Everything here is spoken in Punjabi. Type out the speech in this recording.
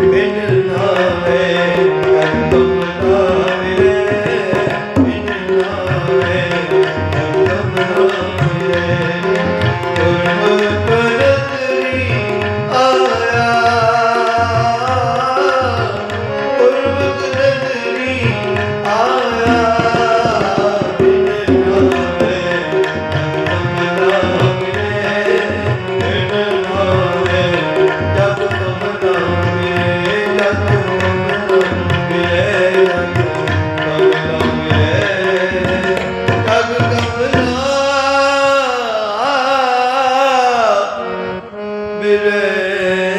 ਬਿਨ ਨਾਵੇਂ bile.